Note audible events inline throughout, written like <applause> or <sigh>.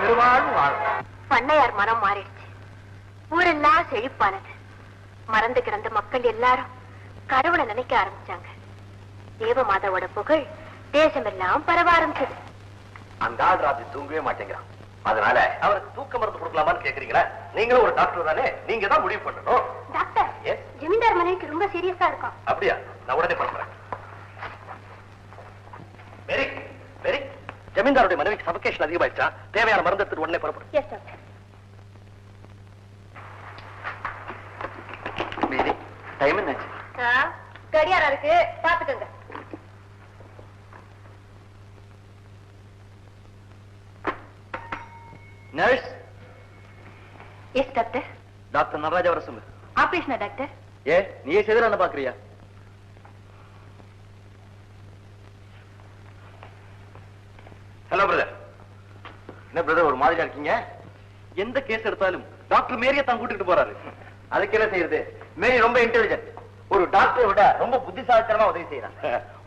பெருவாழும் வாழும் பண்ணையார் மனம் மாறிடுச்சு. ஊரெல்லாம் செழிப்பானது. மறந்து கிடந்த மக்கள் எல்லாரும் கடவுளை நினைக்க ஆரம்பிச்சாங்க. தேவமாதாவோட புகழ் தேசமெல்லாம் பரவ ஆரம்பிச்சது. அந்த ஆள் ராத்திரி தூங்கவே மாட்டேங்கிறான். அதனால அவருக்கு தூக்க மருந்து கொடுக்கலாமான்னு கேக்குறீங்களா? நீங்களும் ஒரு டாக்டர் தானே? நீங்க தான் முடிவு பண்ணணும். டாக்டர்? ஜமீன்தார் மனைவிக்கு ரொம்ப சீரியஸா இருக்கும் அப்படியா? நான் உடனே பண்றேன் வெரி வெரி ஜமீன்தாருடைய மனைவிக்கு சபகேஷன் அதிகமாயிடுச்சா? தேவையான மருந்து எடுத்துட்டு உடனே புறப்படும் எஸ் டாக்டர் மீதி டைம் என்னாச்சு? கடியாரம் இருக்கு. பாத்துக்கோங்க nurse yes doctor doctor Nataraja வர சொல்லு. ஆபரேஷனா டாக்டர் ஏ நீயே செய்து என்ன பாக்குறியா ஹலோ பிரதர் என்ன பிரதர் ஒரு மாதிரியா இருக்கீங்க? எந்த கேஸ் எடுத்தாலும் டாக்டர் மேரிய தான் கூட்டிட்டு போறாரு. அதுக்கு என்ன செய்யறது? மேரி ரொம்ப இன்டெலிஜென்ட் ஒரு டாக்டரை விட ரொம்ப புத்திசாலித்தனமா உதவி செய்யறான்.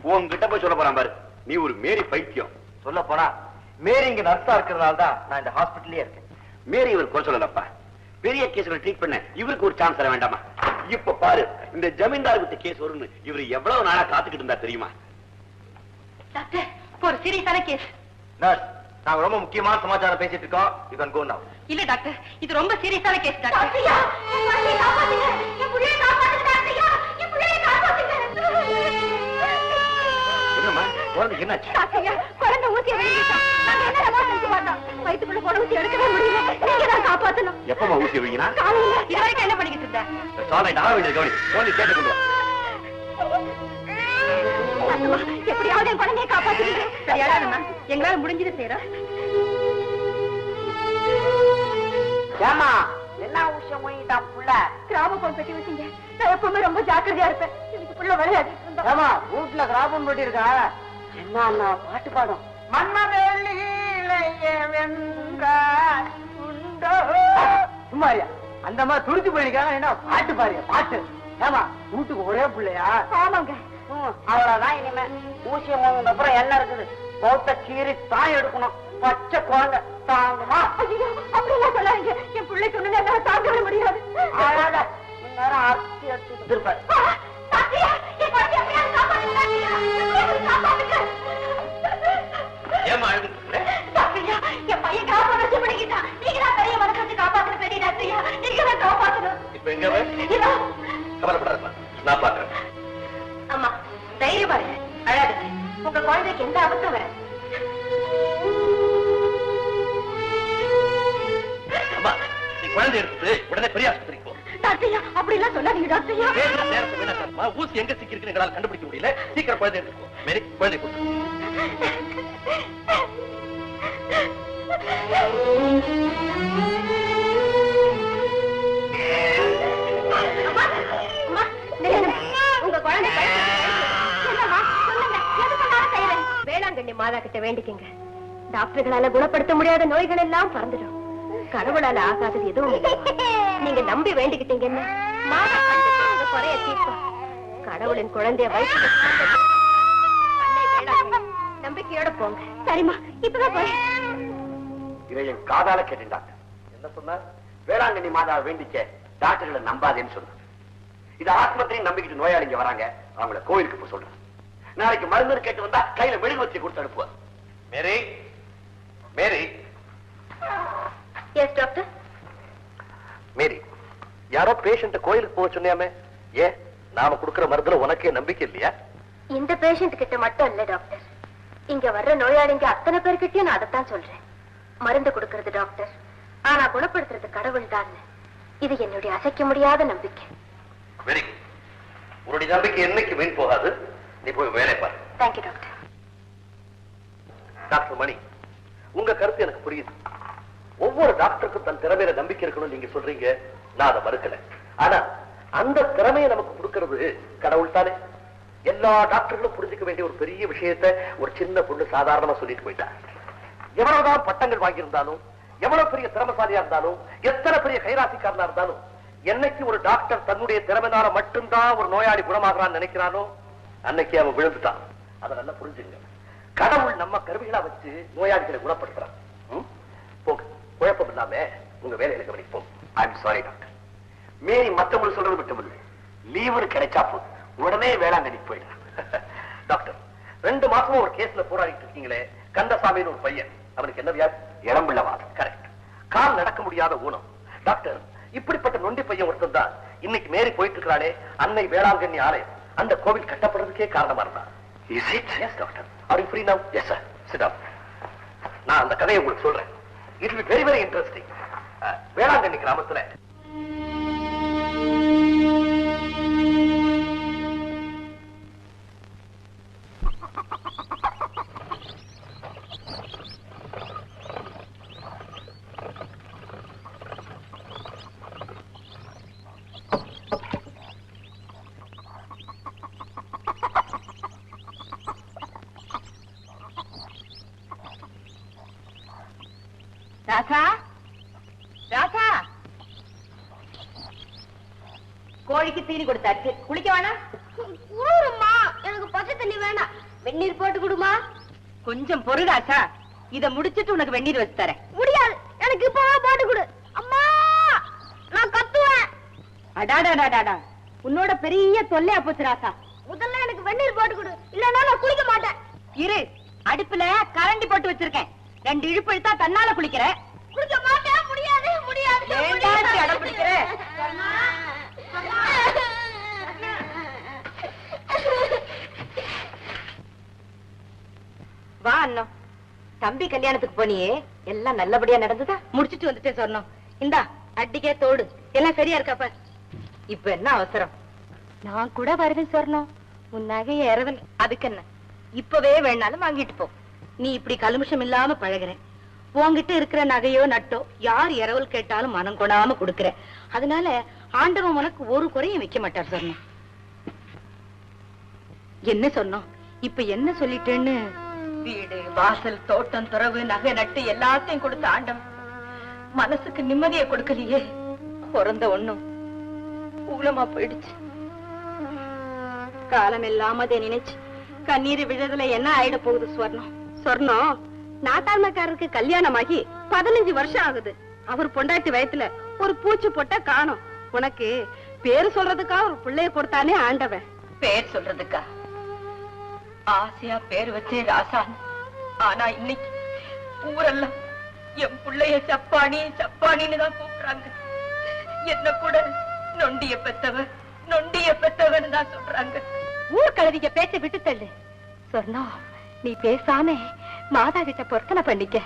உங்ககிட்ட போய் சொல்ல போறான் பாரு. நீ ஒரு மேரி பைத்தியம். சொல்ல போனா மேரி இங்க நர்ஸா இருக்கிறதுனால தான் நான் இந்த ஹாஸ்பிட்டல்லயே இருக்கேன். மேரி இவர் குறை சொல்லலப்பா. பெரிய கேஸ்களை ட்ரீட் பண்ண இவருக்கு ஒரு சான்ஸ் தர வேண்டாமா? இப்ப பாரு இந்த ஜமீன்தார் விட்டு கேஸ் வரும்னு இவர் எவ்வளவு நாளா காத்துக்கிட்டு இருந்தா தெரியுமா? டாக்டர் ஒரு சீரியஸான கேஸ் நர்ஸ் நாங்க ரொம்ப முக்கியமான சமாச்சாரம் பேசிட்டு இருக்கோம். யூ கேன் கோ நவ இல்ல டாக்டர். இது ரொம்ப சீரியஸான கேஸ் டாக்டர். என் குழந்தையை காப்பாத்துங்க. என் புள்ளையை காப்பாத்துங்க டாக்டர். என் புள்ளையை காப்பாத்துங்க. என்னம்மா? குழந்தைக்கு என்னாச்சு? டாக்டர் குழந்தை ஊசி எடுத்துட்டான் நாங்க என்ன நல்லா செஞ்சு பார்த்தோம்? வயித்துக்குள்ள போன ஊசி எடுக்கவே முடியல. நீங்க தான் காப்பாத்தணும். எப்பமா ஊசி வைக்கினா காலையில. இது வரைக்கும் என்ன பண்ணிக்கிட்டு இருந்த? சாலை வேண்டியது கவனி கேட்டு கொண்டு வா. என் குழந்தையை காப்பாத்துறீங்க தயாராகமா எங்களால முடிஞ்சது செய்யறோம் ஏமா என்ன விஷயம் வாங்கிட்டான் புள்ள? கிராம போன் பெட்டி வச்சீங்க. நான் எப்பவுமே ரொம்ப ஜாக்கிரதையா இருப்பேன். எனக்கு புள்ள விளையாடிட்டு இருந்தா ஏமா வீட்டுல கிராபம் போட்டி இருக்கா? என்ன அண்ணா பாட்டு பாடும். சும்மாரியா அந்த மாதிரி துடிச்சு போயிருக்காங்க என்ன பாட்டு பாருங்க பாட்டு. ஏமா வீட்டுக்கு ஒரே பிள்ளையா? ஆமாங்க. இனிமே வாங்கின அப்புறம் என்ன இருக்குது? பௌத்த கீறி தான் எடுக்கணும். பச்சை குழந்தை தாங்குமா? ஐயோ அப்படியெல்லாம் சொல்லாதீங்க. என் பிள்ளைக்கு ஒண்ணு என்னால தாங்கவே முடியாது. அழாத இந்நேரம் அரிசி எடுத்துட்டு இருப்பேன் அம்மா நீ குழந்தை எடுத்து உடனே பெரிய ஆஸ்பத்திரிக்கு போ டாக்டர்யா அப்படி எல்லாம் சொல்லாதீங்க டாக்டர்யா பேசுற நேரத்தை வீணாக்காதம்மா. ஊசி எங்க சிக்கிருக்குன்னு எங்களால கண்டுபிடிக்க முடியல. சீக்கிரம் குழந்தை எடுத்துக்கோ. மேரி குழந்தை கொடுத்து <laughs> மாதா கிட்ட வேண்டிக்கங்க. டாக்டர்களால குணப்படுத்த முடியாத நோய்கள் எல்லாம் பறந்துடும். கடவுளால ஆகாதது எதுவும் இல்லை. நீங்க நம்பி வேண்டிக்கிட்டீங்கன்னு மாதா குறைய தீர்ப்பா. கடவுளின் குழந்தைய வயிற்று நம்பிக்கையோட போங்க. சரிம்மா இப்பதான் போய். இதை என் காதால கேட்டேன் டாக்டர். என்ன சொன்னார்? வேளாங்கண்ணி மாதாவை வேண்டிக்க டாக்டர்களை நம்பாதேன்னு சொன்னார். இது ஆஸ்பத்திரி நம்பிக்கிட்டு நோயாளிங்க வராங்க. அவங்கள கோயிலுக்கு போய் சொல்றேன் நாளைக்கு மருந்து கேட்டு வந்தா கையில மெழுகு வச்சு கொடுத்து அனுப்புவார் மேரி மேரி. எஸ் டாக்டர் மேரி யாரோ பேஷண்ட கோயிலுக்கு போக சொன்னியாமே ஏன் நாம கொடுக்கிற மருந்துல உனக்கே நம்பிக்கை இல்லையா? இந்த பேஷண்ட் கிட்ட மட்டும் இல்ல டாக்டர் இங்க வர்ற நோயாளிங்க அத்தனை பேர்கிட்டயும் நான் அதைத்தான் சொல்றேன். மருந்து கொடுக்கறது டாக்டர் ஆனா குணப்படுத்துறது கடவுள் தான். இது என்னுடைய அசைக்க முடியாத நம்பிக்கை. வெரி குட் உன்னுடைய நம்பிக்கை என்னைக்கு வீண் போகாது? நீ போய் வேலை பாரு. தேங்க்யூ டாக்டர் டாக்டர் மணி உங்க கருத்து எனக்கு புரியுது. ஒவ்வொரு டாக்டருக்கும் தன் திறமையில நம்பிக்கை இருக்கணும்னு நீங்க சொல்றீங்க நான் அதை மறுக்கல. ஆனா அந்த திறமையை நமக்கு கொடுக்கிறது கடவுள் தானே. எல்லா டாக்டர்களும் புரிஞ்சுக்க வேண்டிய ஒரு பெரிய விஷயத்தை ஒரு சின்ன பொண்ணு சாதாரணமா சொல்லிட்டு போயிட்டா. எவ்வளவுதான் பட்டங்கள் வாங்கியிருந்தாலும் எவ்வளவு பெரிய திறமசாலியா இருந்தாலும் எத்தனை பெரிய கைராசிக்காரனா இருந்தாலும் என்னைக்கு ஒரு டாக்டர் தன்னுடைய திறமைனால மட்டும்தான் ஒரு நோயாளி குணமாகறான்னு நினைக்கிறானோ அன்னைக்கு அவன் விழுந்துட்டான். அதை நல்லா புரிஞ்சுங்க. கடவுள் நம்ம கருவிகளா வச்சு நோயாளிகளை குணப்படுத்துறான். போங்க. குழப்பம் இல்லாம உங்க வேலையில கவனிப்போம். ஐம் சாரி டாக்டர் மேரி மத்தவங்களுக்கு சொல்றது மட்டுமில்லை லீவு கிடைச்சா போதும். உடனே வேளாங்கண்ணி போயிடலாம் டாக்டர் <laughs> ரெண்டு மாசமும் ஒரு கேஸ்ல போராடிட்டு இருக்கீங்களே. கந்தசாமின்னு ஒரு பையன். அவனுக்கு என்ன வியாதி? இளம்பிள்ளவாதம் கரெக்ட் கால் நடக்க முடியாத ஊனம். டாக்டர் இப்படிப்பட்ட நொண்டி பையன் ஒருத்தன் தான். இன்னைக்கு மேரி போயிட்டு இருக்கிறாளே அன்னை வேளாங்கண்ணி ஆலயம். அந்த கோவில் கட்டப்படுறதுக்கே காரணமா இருந்தா. Is it yes doctor are you free now yes sir sit up நான் அந்த கதையை உங்களுக்கு சொல்றேன். It will very very interesting Velankanni கிராமத்துல ராசா ராசா தீனி கொடுத்தாச்சு. குளிக்க வேணாம் ஊருமா எனக்கு பச்சை தண்ணி வேணாம். வெந்நீர் போட்டு கொடுமா? கொஞ்சம் ராசா இத முடிச்சிட்டு உனக்கு வெந்நீர் வச்சு தரேன். முடியாது. எனக்கு இப்பவே போட்டு கொடு. அம்மா நான் கத்துவேன். அடாடாடாடாடா. உன்னோட பெரிய தொல்லையா போச்சு ராசா. முதல்ல எனக்கு வெந்நீர் போட்டு கொடு. இல்லன்னா நான் குளிக்க மாட்டேன். இரு. அடுப்புல கரண்டி போட்டு வச்சிருக்கேன். ரெண்டு இழுப்பு இழுத்தா தன்னால குளிக்கிற. குளிக்க மாட்டேன். முடியாது. முடியாது ஏன்டா இப்படி அடம் பிடிக்கிற? வா அண்ணம் தம்பி கல்யாணத்துக்கு போனியே. எல்லாம் நல்லபடியா நடந்ததா? முடிச்சிட்டு வந்துட்டேன் சொன்னோம் இந்தா அட்டிக்கே தோடு. எல்லாம் சரியா இருக்காப்ப இப்ப என்ன அவசரம்? நான் கூட வருவேன் சொன்னோம் உன் நகைய இரவல் அதுக்கு என்ன? இப்பவே வேணாலும் வாங்கிட்டு போ. நீ இப்படி கலுமிஷம் இல்லாம பழகுற. உன்கிட்ட இருக்கிற நகையோ நட்டோ யார் இரவல் கேட்டாலும் மனம் கொடாம கொடுக்கற. அதனால ஆண்டவன் உனக்கு ஒரு குறையும் வைக்க மாட்டார் சொன்னோம் என்ன சொன்னோம் இப்ப என்ன சொல்லிட்டேன்னு வீடு வாசல் தோட்டம் துறவு நகை நட்டு எல்லாத்தையும் கொடுத்த ஆண்டவன் மனசுக்கு நிம்மதியை கொடுக்கலையே. பிறந்த ஒண்ணும் ஊலமா போயிடுச்சு. காலம் எல்லாம் அதை நினைச்சு கண்ணீர் விழுதுல என்ன ஆயிட போகுது ஸ்வர்ணம் சொர்ணம் நாட்டாண்மைக்காரருக்கு கல்யாணமாகி பதினஞ்சு வருஷம் ஆகுது. அவர் பொண்டாட்டி வயத்துல ஒரு பூச்சி போட்டா காணும். உனக்கு பேரு சொல்றதுக்கா ஒரு பிள்ளைய கொடுத்தானே ஆண்டவன். பேர் சொல்றதுக்கா? ஆசையா பேர் வச்சே ராசான். ஆனா இன்னைக்கு ஊரெல்லாம் என் புள்ளைய சப்பானி சப்பானின்னு தான் கூப்பிடுறாங்க. என்ன கூட நொண்டிய பெத்தவ நொண்டிய பெத்தவன்னு தான் சொல்றாங்க. ஊர் கழுதிக்க பேச்ச விட்டு தள்ளு. சொர்ணம் நீ பேசாம மாதா கிட்ட பொருத்தனை பண்ணிக்க.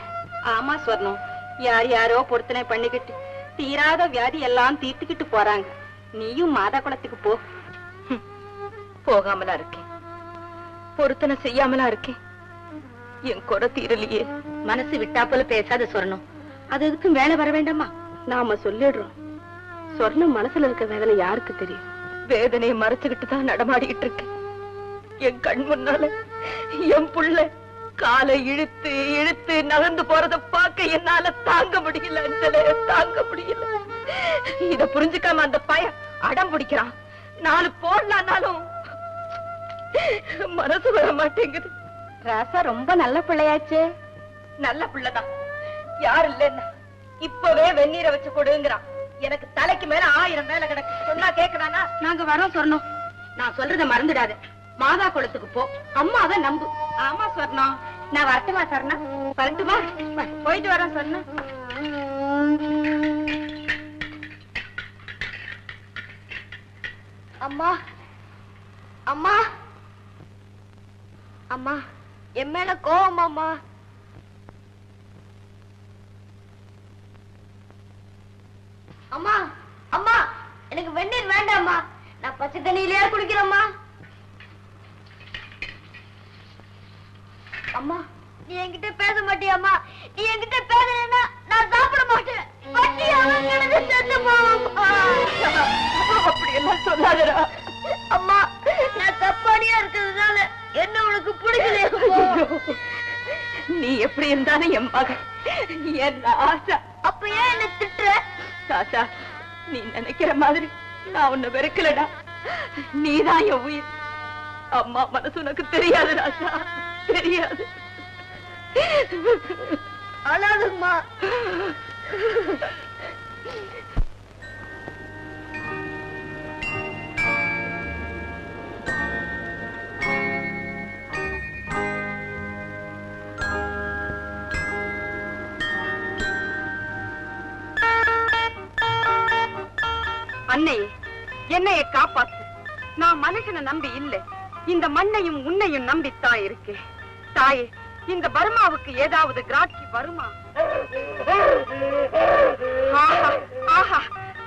ஆமா சொர்ணம் யார் யாரோ பொருத்தனை பண்ணிக்கிட்டு தீராத வியாதி எல்லாம் தீர்த்துக்கிட்டு போறாங்க. நீயும் மாதா குளத்துக்கு போ. போகாமலா இருக்கேன். பொருத்தனை செய்யாமலா இருக்கேன் என் குறை தீரலையே. மனசு விட்டா போல பேசாத சொர்ணம். அது எதுக்கு வேலை வர வேண்டாமா? நாம சொல்லிடுறோம். சொர்ணம் மனசுல இருக்க வேதனை யாருக்கு தெரியும்? வேதனையை மறைச்சுக்கிட்டு தான் நடமாடிக்கிட்டு இருக்கேன். என் கண் முன்னால என் புள்ள காலை இழுத்து இழுத்து நகர்ந்து போறத பார்க்க என்னால தாங்க முடியல அஞ்சலே தாங்க முடியல. இத புரிஞ்சுக்காம அந்த பையன் அடம் பிடிக்கிறான். நாலு போடலான்னாலும் மனசு வர மாட்டேங்குது. ராசா ரொம்ப நல்ல பிள்ளையாச்சே. நல்ல பிள்ளைதான். யார் இல்லைன்னா இப்பவே வெந்நீரை வச்சு கொடுங்கிறான். எனக்கு தலைக்கு மேல ஆயிரம் மேல கிடக்கு. சொன்னா கேக்குறானா? நாங்க வரோம் சொன்னோம் நான் சொல்றத மறந்துடாத. மாதா குளத்துக்கு போ. அம்மாவை நம்பு. ஆமா சொன்னோம் நான் வரட்டுமா சொன்னா வரட்டுமா? போயிட்டு வரேன் சொன்னா அம்மா. அம்மா. அம்மா என் மேல கோவம் அம்மா. அம்மா அம்மா எனக்கு வெந்நீர் வேண்டாம்மா நான் பச்சை தண்ணியிலேயே குடிக்கிறேம்மா அம்மா. நீ என்கிட்ட பேச மாட்டியாம்மா நீ என்கிட்ட பேசலைன்னா நான் சாப்பிட மாட்டேன். பட்டியால கிடந்து செத்து போவம்மா அப்படி எல்லாம் சொல்லாதடா. தப்பானியா இருக்கிறதுனால என்ன உனக்கு பிடிக்கலையா? நீ எப்படி இருந்தாலும் என் மகன் என் ஆசா. அப்ப ஏன் என்ன திட்டுற? தாத்தா நீ நினைக்கிற மாதிரி நான் உன்னை வெறுக்கலடா. நீதான் என் உயிர். அம்மா மனசு உனக்கு தெரியாது ராசா தெரியாது. அழாதும்மா. அன்னை என்னைய காப்பாத்து. நான் மனுஷனை நம்பி இல்ல. இந்த மண்ணையும் உன்னையும் நம்பித்தான் இருக்கேன். தாயே இந்த பர்மாவுக்கு ஏதாவது கிராட்சி வருமா? ஆஹா ஆஹா.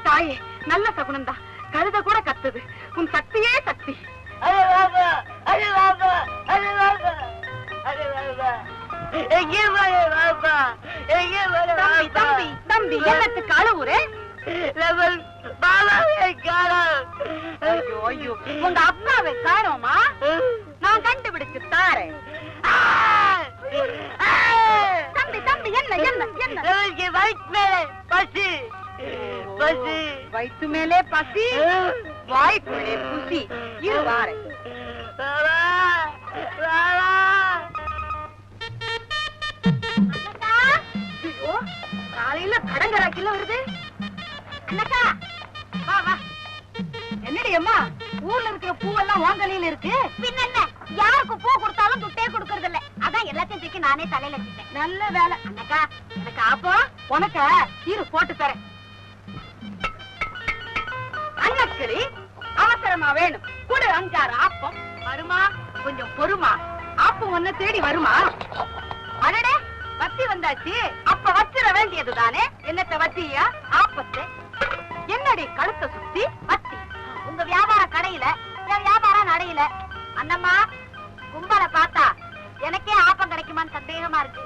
தாயே நல்ல சகுனந்தா. கழுத கூட கத்துது. உன் சக்தியே சக்தி. அரே பாபா அரே பாபா அரே பாபா அரே பாபா எங்கே போறே பாபா எங்கே போறே தம்பி தம்பி தம்பி. என்னத்துக்கு அழுவுறே? நம்ம பாபாவை ஐயோ ஐயோ. உங்க அப்பாவை காணோமா? நான் கண்டுபிடிச்சு தாரேன். தம்பி தம்பி என்ன என்ன என்ன? வயிற்று மேலே பசி. பசி. வயிற்று மேலே பசி? வாய்க்குள்ளே குசி இரு வாரேன் பாபா பாபா காலையில கடங்கராக்கில வருது. அண்ணக்கா அம்மா ஊர்ல இருக்கிற பூவெல்லாம் வாங்கலையில இருக்கு. பின்ன என்ன யாருக்கு பூ கொடுத்தாலும் துட்டே கொடுக்கறது இல்ல அதான் எல்லாத்தையும் தூக்கி நானே தலையில வச்சுட்டேன். நல்ல வேலை. அண்ணக்கா எனக்கு அப்போ உனக்க? இரு போட்டு தரேன். அன்னக்கிளி அவசரமா வேணும். குடு அஞ்சாறு ஆப்பம். வருமா? கொஞ்சம் பொறுமா. ஆப்பம் ஒன்ன தேடி வருமா? அடடே வத்தி வந்தாச்சு. அப்ப வச்சிட வேண்டியது தானே என்னத்த வத்தியா? ஆப்பத்து. என்னடி கழுத்தை சுத்தி வியாபாரம் வியாபார கடையில என் வியாபாரம் நடையில. அண்ணம்மா கும்பலை பார்த்தா எனக்கே ஆப்பம் கிடைக்குமான்னு சந்தேகமா இருக்கு.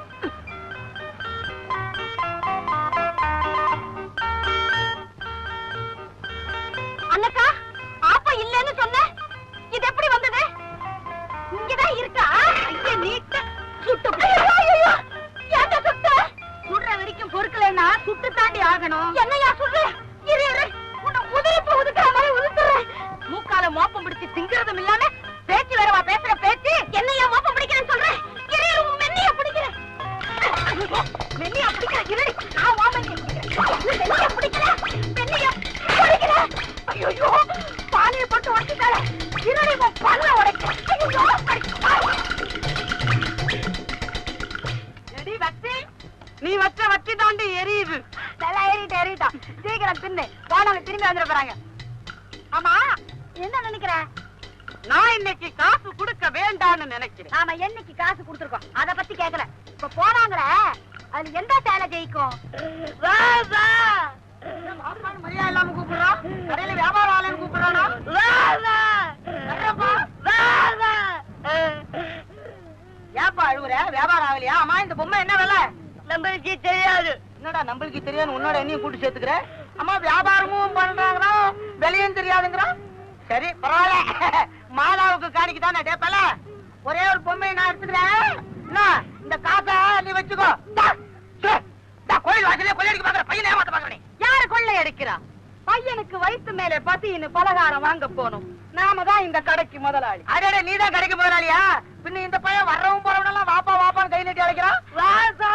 சீக்கிரம் தின்னு போனவங்க திரும்பி வந்துட போறாங்க. ஆமா என்ன நினைக்கிற? நான் இன்னைக்கு காசு கொடுக்க வேண்டாம்னு நினைக்கிறேன். நாம என்னைக்கு காசு கொடுத்துருக்கோம்? அத பத்தி கேக்கல. இப்ப போனாங்களே அதுல எந்த சேலை ஜெயிக்கும்? இல்லாம கூப்பிடுறான் கடையில வியாபாரம் ஆளுன்னு கூப்பிடுறானா ஏப்பா அழுவுற? வியாபாரம் ஆகலையா? அம்மா இந்த பொம்மை என்ன விலை? நம்மளுக்கு தெரியாது. என்னடா நம்மளுக்கு தெரியாது உன்னோட என்னையும் கூட்டு சேர்த்துக்கிற? அம்மா வியாபாரமும் பண்றாங்கிறான் விலையும் தெரியாதுங்கிறான் சரி பரவாயில்ல. <laughs> மாதாவுக்கு காணிக்கு தானே டேப்பல ஒரே ஒரு பொம்மையை நான் எடுத்துக்கிறேன். இந்த காசை நீ வச்சுக்கோ. கோயில் வாசலே கொள்ளையடிக்க பாக்குற பையனை ஏமாத்த பாக்குற யாரு கொள்ளை அடிக்கிறா பையனுக்கு வயித்து மேல பசின்னு பலகாரம் வாங்க போனோம் நாம தான் இந்த கடைக்கு முதலாளி. அடடே நீ தான் கடைக்கு முதலாளியா? பின்ன இந்த பையன் வர்றவன் போறவன் எல்லாம் வாப்பா வாப்பான்னு கை நீட்டி அழைக்கிறான்? வாசா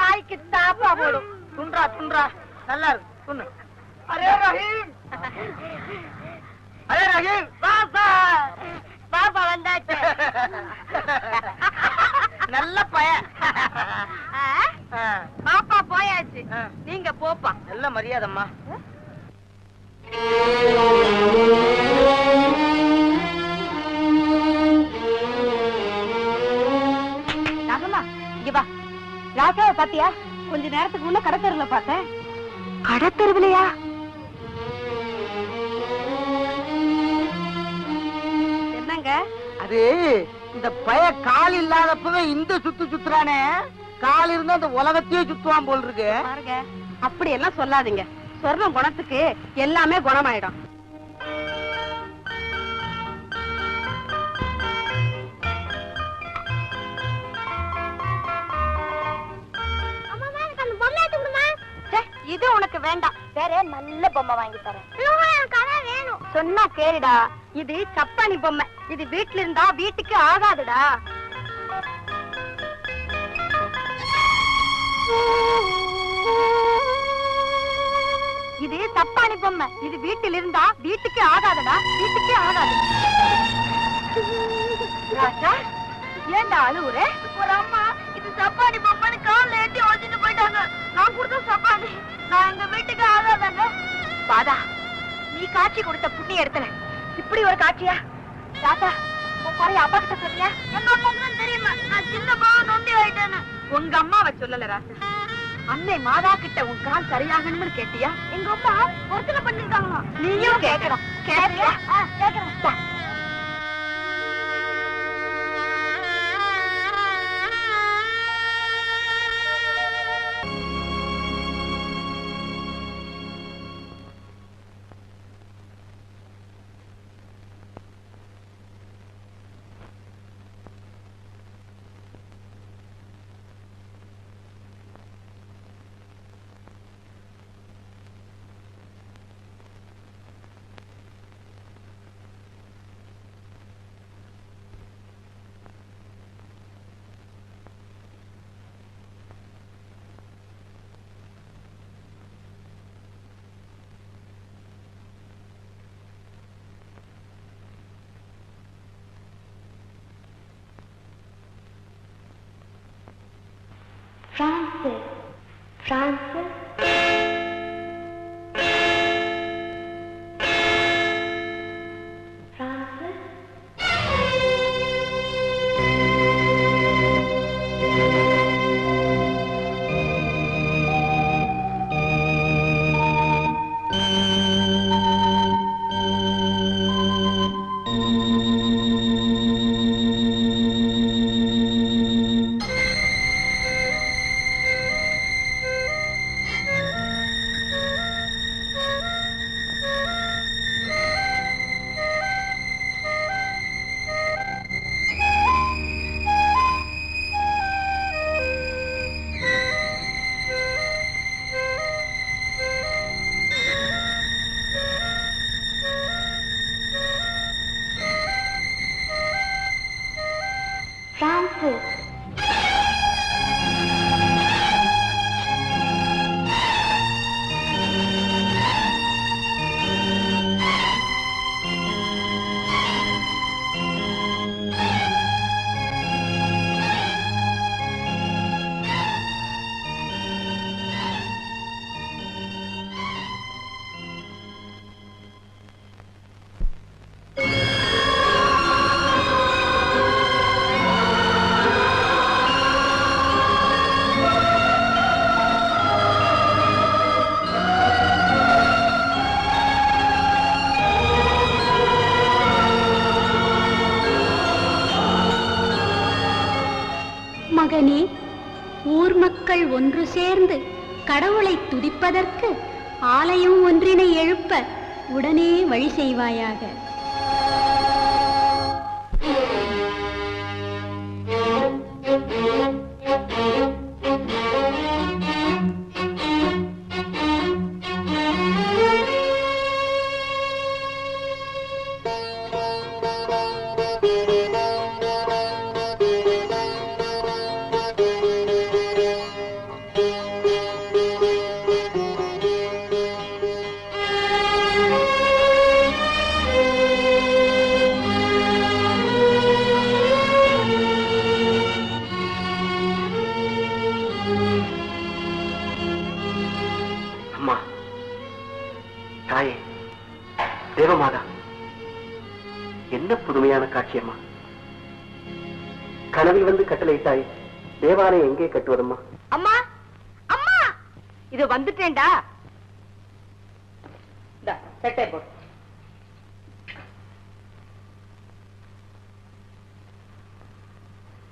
வாய்க்கு தாப்பா போடும். துன்றா துன்றா. நல்லா இருக்கு. துண்ணு அரே ரஹீம். அரே ரஹீம். பாப்பா. பாப்பா வந்தாச்சு. நல்ல பையன் பாப்பா போயாச்சு. நீங்க போப்பா. நல்ல மரியாதைம்மா. ராசாவை பாத்தியா? கொஞ்ச நேரத்துக்கு முன்ன கடத்தருல பார்த்தேன். கடத்தருவிலையா? என்னங்க? அது இந்த பய கால் இல்லாதப்பவே இந்த சுத்து சுத்துறானே. கால் இருந்தா இந்த உலகத்தையே சுத்துவான் போல் இருக்கு. பாருங்க அப்படி எல்லாம் சொல்லாதீங்க. சொர்ணம் குணத்துக்கு எல்லாமே குணமாயிடும். இது உனக்கு வேண்டாம். வேற நல்ல பொம்மை வாங்கி தரேன்? சொன்னா கேளுடா. இது சப்பானி பொம்மை. இது வீட்டுல இருந்தா வீட்டுக்கு ஆகாதுடா. இது சப்பானி பொம்மை. இது வீட்டில் இருந்தா வீட்டுக்கு ஆகாதடா. வீட்டுக்கு ஆகாது. ராஜா ஏண்டா அழுவுற? ஒரு அம்மா சப்பானி பொம்மைன்னு கால்ல ஏத்தி வச்சுட்டு போயிட்டாங்க. நான் கொடுத்த சப்பானி. நான் எங்க வீட்டுக்கு ஆகாதாங்க பாதா நீ காட்சி கொடுத்த புண்ணிய இடத்துல. இப்படி ஒரு காட்சியா? ராஜா உன் குறைய அப்பா கிட்ட சொல்லியா எங்க அம்மாக்கு தான் தெரியுமா? நான் சின்ன பாவ நொண்டி ஆயிட்டேன்னு. உங்க அம்மாவை சொல்லல ராஜா அன்னை மாதா கிட்ட உன் கால் சரியாகணும்னு கேட்டியா? எங்க அம்மா ஒருத்தனை பண்ணிருக்காங்களா நீயும் கேட்கணும். கேட்கறியா கேட்கறேன் Francis, Francis, மகனே ஊர் மக்கள் ஒன்று சேர்ந்து கடவுளை துதிப்பதற்கு ஆலயம் ஒன்றினை எழுப்ப உடனே வழி செய்வாயாக. கனவில் வந்து கட்டளையிட்டாய். தேவாலயம் எங்கே கட்டுவதம்மா? அம்மா அம்மா! இது வந்துட்டேன்டா. சட்டை போடு.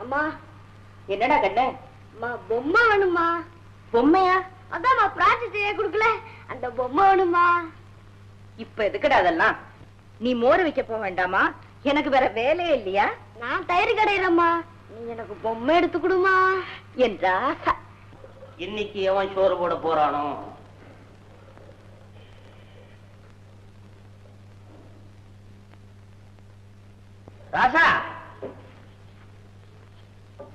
அம்மா என்னடா கண்ணு? அம்மா பொம்மை வேணுமா பொம்மையா? அதாம்மா பிரான்சிஸ் செய்ய கொடுக்கல. அந்த பொம்மை வேணுமா இப்ப எதுக்குடா அதெல்லாம்? நீ மோர் வைக்க போக வேண்டாமா? எனக்கு வேற வேலையே இல்லையா? நான் தயிர் கடையிறம்மா. நீ எனக்கு பொம்மை எடுத்து கொடுமா. என்றா இன்னைக்கு எவன் சோறு போட போறானோ? ராசா!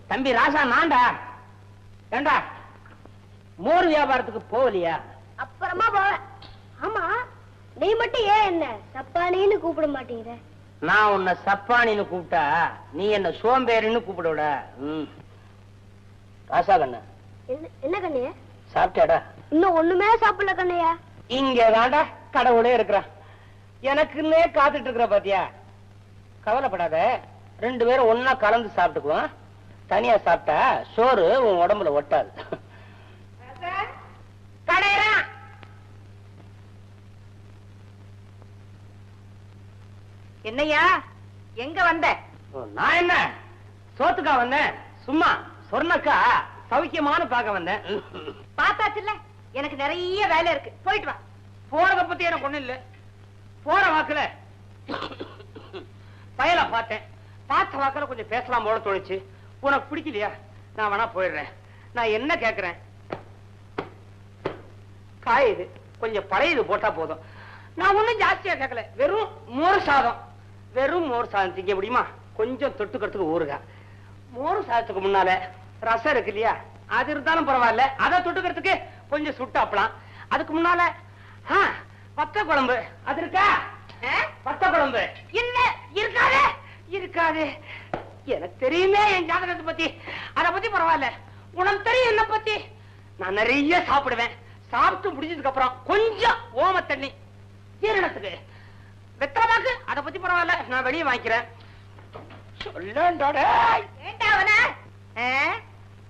தம்பி ராசா நான்டா. ஏண்டா? மோர் வியாபாரத்துக்கு போகலையா? அப்புறமா போவேன். ஆமா நீ மட்டும் ஏன் என்ன? சப்பானின்னு கூப்பிட மாட்டேங்கிற. நான் உன்னை சப்பானின்னு கூப்பிட்டா நீ என்ன சோம்பேறின்னு கூப்பிடுவிட. ராசா கண்ணு. என்ன என்ன கண்ணையா சாப்பிட்டாடா இன்னும் ஒண்ணுமே சாப்பிடல கண்ணையா இங்க தாண்டா கடவுளே இருக்கிறான். எனக்குன்னே காத்துட்டு இருக்கிற பாத்தியா? கவலைப்படாத. ரெண்டு பேரும் ஒன்னா கலந்து சாப்பிட்டுக்குவோம். தனியா சாப்பிட்டா சோறு உன் உடம்புல ஒட்டாது. என்னையா? எங்க வந்த? நான் என்ன? சோத்துக்கா வந்தேன் சும்மா சொன்னக்கா சௌக்கியமானு பார்க்க வந்தேன் பார்த்தாச்சுல்ல? எனக்கு நிறைய வேலை இருக்கு. போயிட்டு வா. போறத பத்தி எனக்கு ஒண்ணு இல்ல. போற வாக்குல பயல பார்த்தேன். பார்த்த வாக்குல கொஞ்சம் பேசலாம் போல தோணுச்சு. உனக்கு பிடிக்கலையா? நான் வேணா போயிடுறேன். நான் என்ன கேக்குறேன்? காயுது கொஞ்சம் பழையது போட்டா போதும். நான் ஒண்ணும் ஜாஸ்தியா கேட்கல வெறும் மோர் சாதம். வெறும் மோர் சாதம் திங்க முடியுமா? கொஞ்சம் தொட்டுக்கிறதுக்கு ஊறுகாய் மோர் சாதத்துக்கு முன்னால ரசம் இருக்கு இல்லையா? அது இருந்தாலும் பரவாயில்ல. அதை தொட்டுக்கிறதுக்கு கொஞ்சம் சுட்டாப்பலாம். அதுக்கு முன்னால ஆ, வத்த குழம்பு. அது இருக்கா? ஆ, வத்த குழம்பு. இல்ல இருக்காது. இருக்காது. எனக்கு தெரியுமே என் ஜாதகத்தை பத்தி. அதை பத்தி பரவாயில்ல. உனக்கு தெரியும் என்ன பத்தி. நான் நிறைய சாப்பிடுவேன். சாப்பிட்டு முடிஞ்சதுக்கு அப்புறம் கொஞ்சம் ஓம தண்ணி ஜீரணத்துக்கு வெத்தலமாக்கு? அத பத்தி பரவாயில்ல நான் வெளியே வாங்கிக்கிறேன்.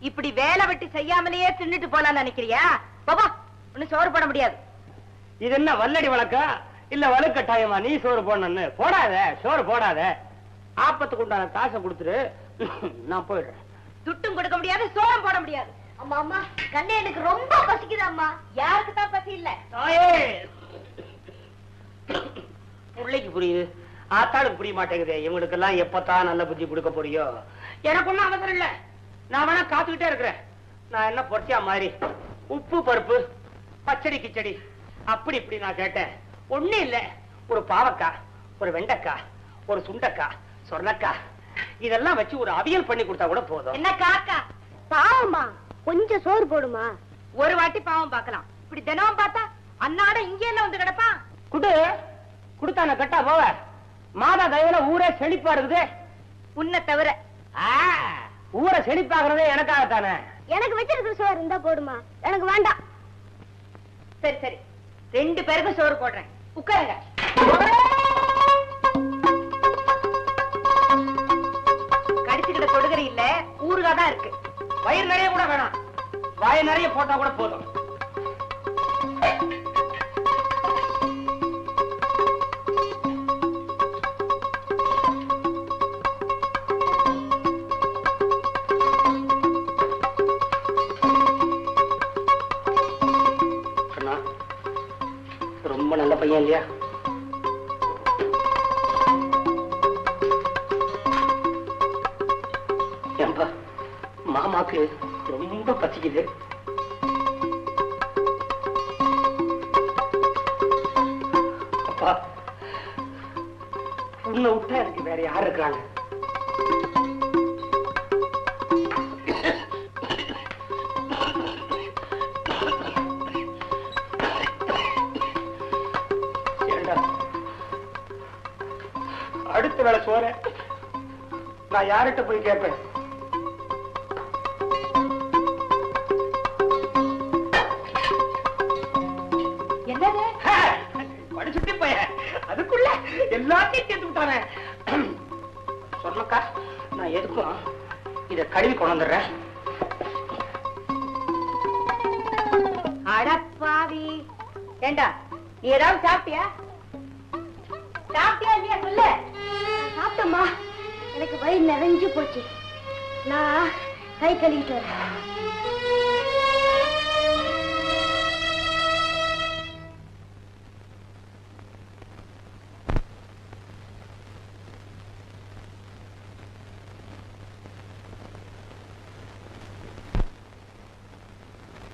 இப்படி வேலை வெட்டி செய்யாமலேயே தின்னுட்டு போலாம்னு நினைக்கிறியா? பாபா ஒண்ணு சோறு போட முடியாது. இது என்ன வல்லடி வழக்கா? இல்ல வலுக்கட்டாயமா? நீ சோறு போடணும்னு. போடாத சோறு போடாத. ஆப்பத்துக்கு உண்டான காசை கொடுத்துரு. நான் போயிடுறேன். துட்டும் கொடுக்க முடியாது சோறும் போட முடியாது. அம்மா அம்மா கண்ணே எனக்கு ரொம்ப பசிக்குது அம்மா. யாருக்கு தான் பசி இல்ல? பிள்ளைக்கு புரியுது. ஆத்தாளுக்கு புரிய மாட்டேங்குது. இவங்களுக்கு எல்லாம் எப்பத்தான் நல்ல புத்தி கொடுக்க போறியோ? எனக்கு ஒண்ணும் அவசரம் இல்ல. நான் வேணா காத்துக்கிட்டே இருக்கிறேன். நான் என்ன பொறிச்சா மாதிரி உப்பு பருப்பு பச்சடி கிச்சடி. அப்படி இப்படி நான் கேட்டேன். ஒண்ணு இல்ல. ஒரு பாவக்காய் ஒரு வெண்டைக்காய் ஒரு சுண்டக்காய் சொர்ணக்காய் இதெல்லாம் வச்சு ஒரு அவியல் பண்ணி கொடுத்தா கூட போதும். என்ன காக்கா? பாவமா? கொஞ்சம் சோறு போடுமா? ஒரு வாட்டி பாவம் பார்க்கலாம். இப்படி தினமும் பார்த்தா அன்னாட இங்க என்ன வந்து கிடப்பான். குடு. குடுத்தான கட்டா போவ. மாதா தயவுல ஊரே செழிப்பா இருக்குது. உன்னை தவிர. ஆ, ஊரை செழிப்பாக்குறதே எனக்காகத்தானே. எனக்கு வச்சிருக்கிற சோறு இருந்தா போடுமா? எனக்கு வேண்டாம். சரி சரி. ரெண்டு பேருக்கும் சோறு போடுறேன். உட்காருங்க. கடிச்சுக்கிட்ட தொடுகறி இல்ல ஊறுகாய் தான் இருக்கு. வயிறு நிறைய கூட வேணாம். வாய் நிறைய போட்டா கூட போதும். ரொம்ப யார்கிட்ட போய் கேட்பேன் என்னது? படிச்சுட்டு போய. அதுக்குள்ள எல்லாத்தையும் சேர்த்து விட்டானே. சொன்னக்கா நான் எதுக்கும் இத கழுவி கொண்டு வந்துடுறேன்? அடப்பாவி. ஏண்டா நீ ஏதாவது சாப்பிட்டியா? சாப்பிட்டியா இல்லையா சொல்லு. சாப்பிட்டம்மா. வயிறு நிறைஞ்சு போச்சு. நான் கை கழுவிட்டு வரேன்.